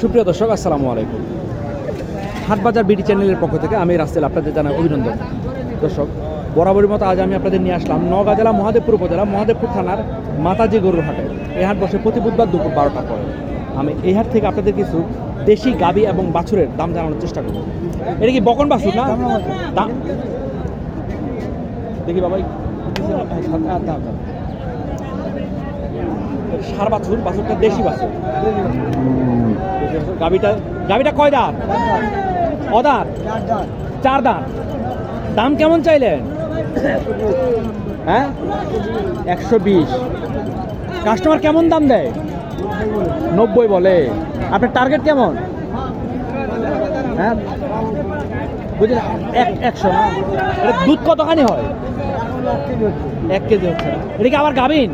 সুপ্রিয় দর্শক, আসসালামু আলাইকুম। হাটবাজার বিডি চ্যানেলের পক্ষ থেকে আমি রাস্তেল আপনাদের জানাই অভিনন্দন। দর্শক, বরাবরের মতো আজ আমি আপনাদের নিয়ে আসলাম নওগাঁ জেলা, মহাদেবপুর উপজেলা, মহাদেবপুর থানার মাতাজি গরুর হাটে। এই হাট বসে প্রতি বুধবার দুপুর বারোটা পরে। আমি এই হাট থেকে আপনাদের কিছু দেশি গাবি এবং বাছুরের দাম জানানোর চেষ্টা করব। এটা কি বকন বাছুর না? দাম দেখি বাবা সার বাছুর, বাছুরটা দেশি বাছুর। গাবিটা গাবিটা কয় দাঁত? অদাঁত? চার দাঁত। দাম কেমন চাইলেন? হ্যাঁ? একশো বিশ। কাস্টমার কেমন দাম দেয়? নব্বই বলে। আপনার টার্গেট কেমন? হ্যাঁ? এক, একশো। দুধ কতখানি হয়? এক কেজি হচ্ছে। এটা কি আবার গাবিন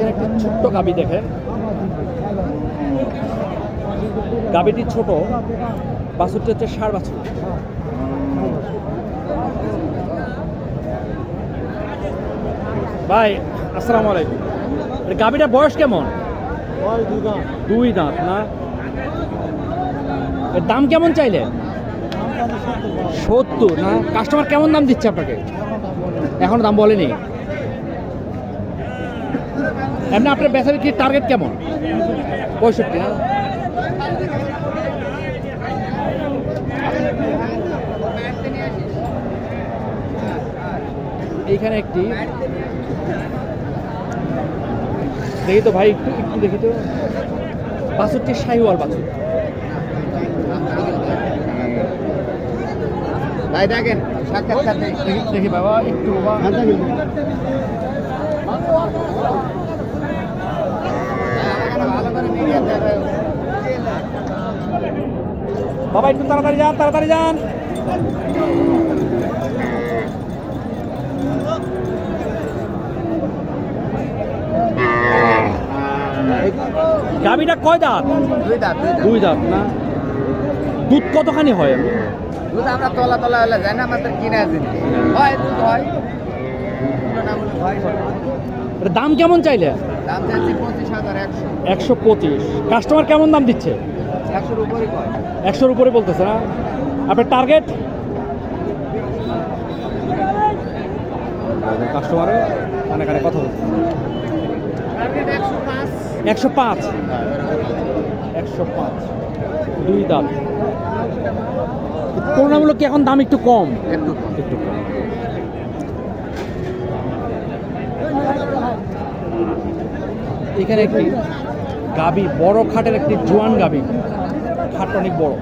এখানে একটি ছোট্ট গাবি দেখেন। গাবিটি ছোট বাছুরটি হচ্ছে ষাড় বাছুর। ভাই আসসালামু আলাইকুম। গাবিটার বয়স কেমন? দুই দাঁত। না? এর দাম কেমন চাইলে সত্তর না? কাস্টমার কেমন দাম দিচ্ছে আপনাকে? এখনও দাম বলেনি? এমনি আপনার বেচা বিক্রির টার্গেট কেমন? পঁয়ষট্টি। না এইখানে একটি। দেখি তো ভাই একটু একটু দেখি তো। বাছুরটি শাহিওয়াল বাছুর। ভাই দেখেন দেখি দেখি বাবা একটু বাবা ভালো করে মিডিয়া দেবে বাবা একটু তাড়াতাড়ি যান তাড়াতাড়ি যান। গাবিটা কয় দাঁত? দুই দাঁত দুই দাঁত। না? দুধ কতখানি হয়? দুধ আমরা তলা তলা হলে যাই না আমাদের কিনে হয় দুধ হয়। দাম কেমন চাইলে? একশো। পঁচিশ। কাস্টমার কেমন দাম দিচ্ছে? একশোর উপরে বলতেছে না? আপনার টার্গেট কাস্টমারে কানে কানে কথা বলছে। একশো পাঁচ। একশো পাঁচ? একশো পাঁচ। দুই দাম। তুলনামূলক কি এখন দাম একটু কম? একটু কম। একটু কম। এখানে একটি গাবি, বড় খাটের একটি জোয়ান গাবি। খাট অনেক বড়।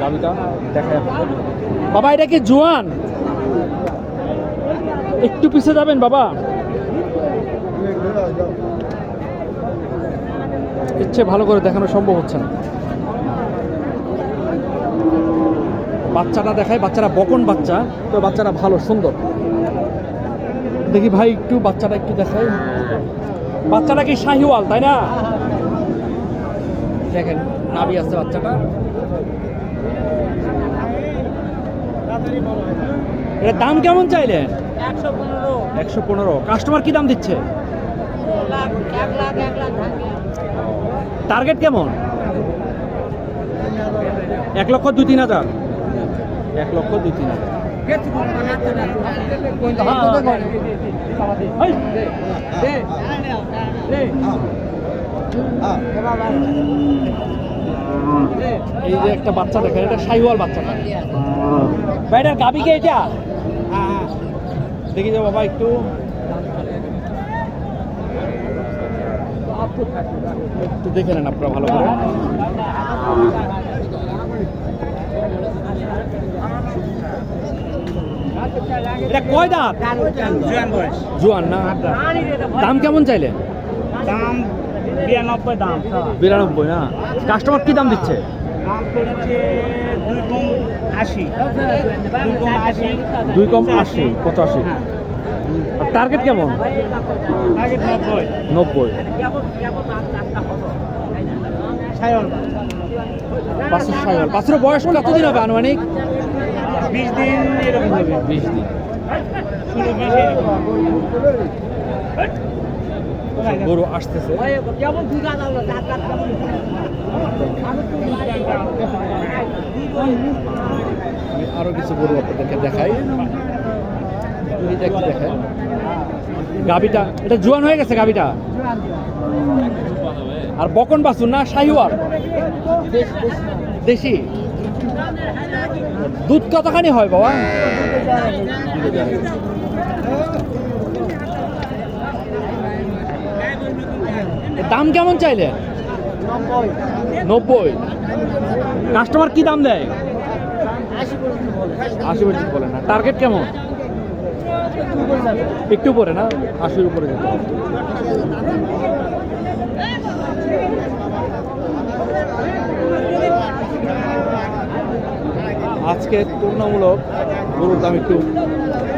গাবিটা দেখা বাবা, এটা কি জোয়ান? একটু পিছে যাবেন, বাবা। ইচ্ছে ভালো করে দেখানো সম্ভব হচ্ছে না। বাচ্চাটা দেখায়, বাচ্চারা বকন বাচ্চা, তো বাচ্চারা ভালো, সুন্দর। দেখি ভাই, একটু বাচ্চাটা একটু দেখাই। বাচ্চাটা কি শাহিওয়াল তাই না? দেখেন নাবি আছে বাচ্চাটা। এটার দাম কেমন চাইলেন? একশো পনেরো। একশো পনেরো। কাস্টমার কি দাম দিচ্ছে? টার্গেট কেমন? এক লক্ষ দুই তিন হাজার। এক লক্ষ দুই তিন হাজার। এই, যে একটা বাচ্চা দেখেন এটা সাইওয়াল বাচ্চা ভাই এটার গাবি কে এটা? দেখি যে বাবা একটু। একটু দেখে নেন আপনারা ভালো করে। এটা কয় দাঁত? জোয়ান না? দাম কেমন চাইলেন দাম বিরানব্বই দাম বিরানব্বই না? কাস্টমার কি দাম দিচ্ছে? দুই কম আশি। কম আশি। টার্গেট কেমন? আগে নব্বই। পাঁচশো বয়স কতদিন হবে আনুমানিক? বিশ দিন এরকম হবে। বিশ দিন। ষোলো বিশ গরু আসতেছে। আমি আরও কিছু গরু আপনাদেরকে দেখাই। এইটা একটু দেখাই। গাবিটা এটা জোয়ান হয়ে গেছে গাবিটা আর বকন বাসুন না শাহিওয়ার দেশি? দুধ কতখানি হয় বাবা? দাম কেমন চাইলে নব্বই। কাস্টমার কি দাম দেয়? আশি পর্যন্ত বলে না। টার্গেট কেমন? একটু পরে না? আশির উপরে যেতে। আজকে তুলনামূলক গরুর দাম একটু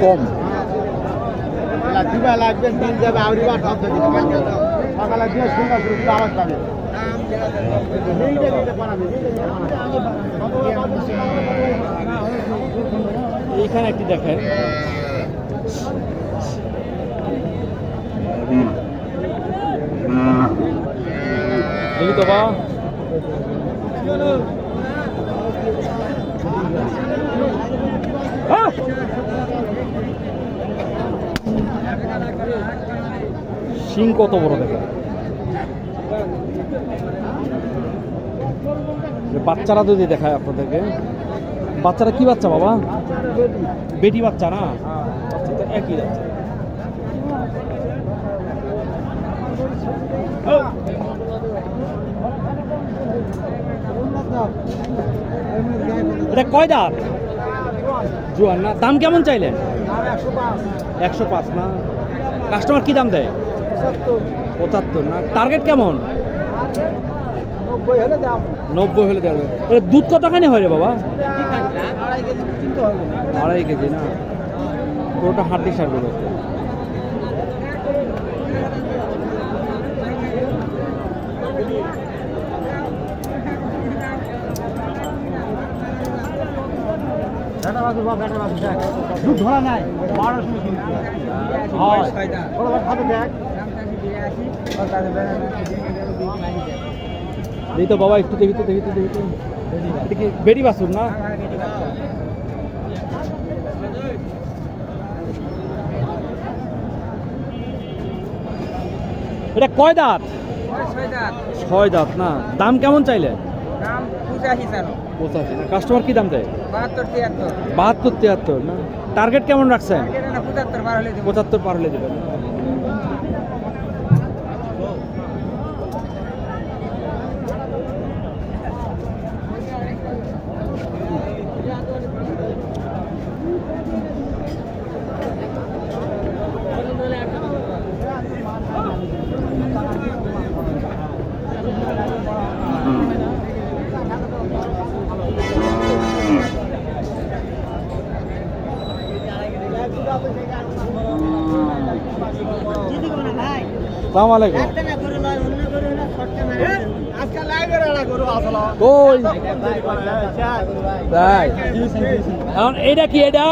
কম। এইখানে একটি দেখেন। দেখি তো বা। শিং কত বড় দেখেন বাচ্চারা যদি দেখায় আপনাদেরকে, বাচ্চারা কি বাচ্চা বাবা? বেটি বাচ্চা না? একই বাচ্চা। এটা কয় দাঁত? জোয়ান না দাম কেমন চাইলেন? একশো পাঁচ। না? কাস্টমার কি দাম দেয়? পঁচাত্তর না? টার্গেট কেমন? নব্বই হলে দেবে এটা দুধ কতখানি হয় রে বাবা? আড়াই কেজি না। পুরোটা হাড্ডি সার দুধ ধরা নাই বারোশো হয়। দেখি। তো বাবা একটু দেখি তো দেখি তো দেখি তো। এটা বেরি বাসুর না? এটা কয় দাঁত? ছয় দাঁত? না। দাম কেমন চাইলে? দাম পঁচাশি চালো পঁচাশি। কাস্টমার কি দাম দেয় বাহাত্তর তিয়াত্তর। বাহাত্তর তিয়াত্তর না? টার্গেট কেমন রাখছেন? পঁচাত্তর পঁচাত্তর পার হলে দেবেন। সালাম আলাইকুম তাই এখন এটা কি এটা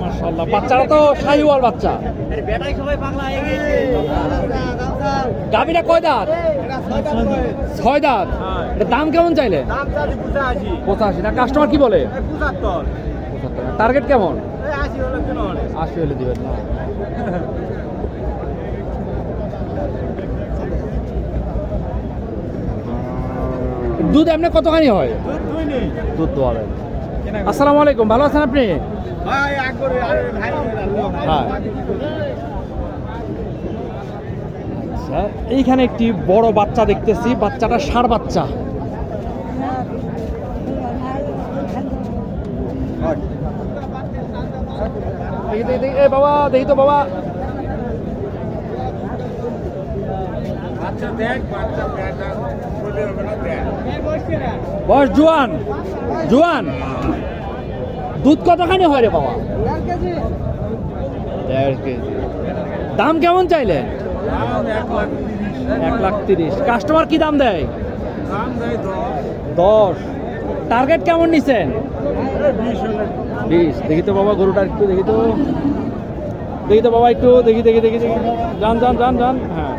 মাশাআল্লাহ বাচ্চারা তো শাহিওয়াল বাচ্চা গাবিটা কয় দাঁত ছয় দাঁত এটা দাম কেমন চাইলে পঁচাশি না কাস্টমার কি বলে টার্গেট কেমন আশি হলো দিবেন না। দুধ এমনি কতখানি হয়? দুধ আসসালামু আলাইকুম ভালো আছেন আপনি? হ্যাঁ। আচ্ছা এইখানে একটি বড় বাচ্চা দেখতেছি বাচ্চাটা ষাঁড় বাচ্চা। দেখি দেখি দেখি। এ বাবা দেখি তো বাবা। আচ্ছা বয়স জোয়ান জোয়ান। দুধ কতখানি হয় রে বাবা? দেড় কেজি। দাম কেমন চাইলে? এক লাখ তিরিশ। কাস্টমার কি দাম দেয়? দশ। টার্গেট কেমন নিছেন? বিশ। দেখি তো বাবা, গরুটা একটু দেখি তো। দেখি তো বাবা একটু, দেখি দেখি দেখি দেখি। যান যান যান যান। হ্যাঁ।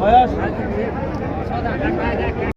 বয়স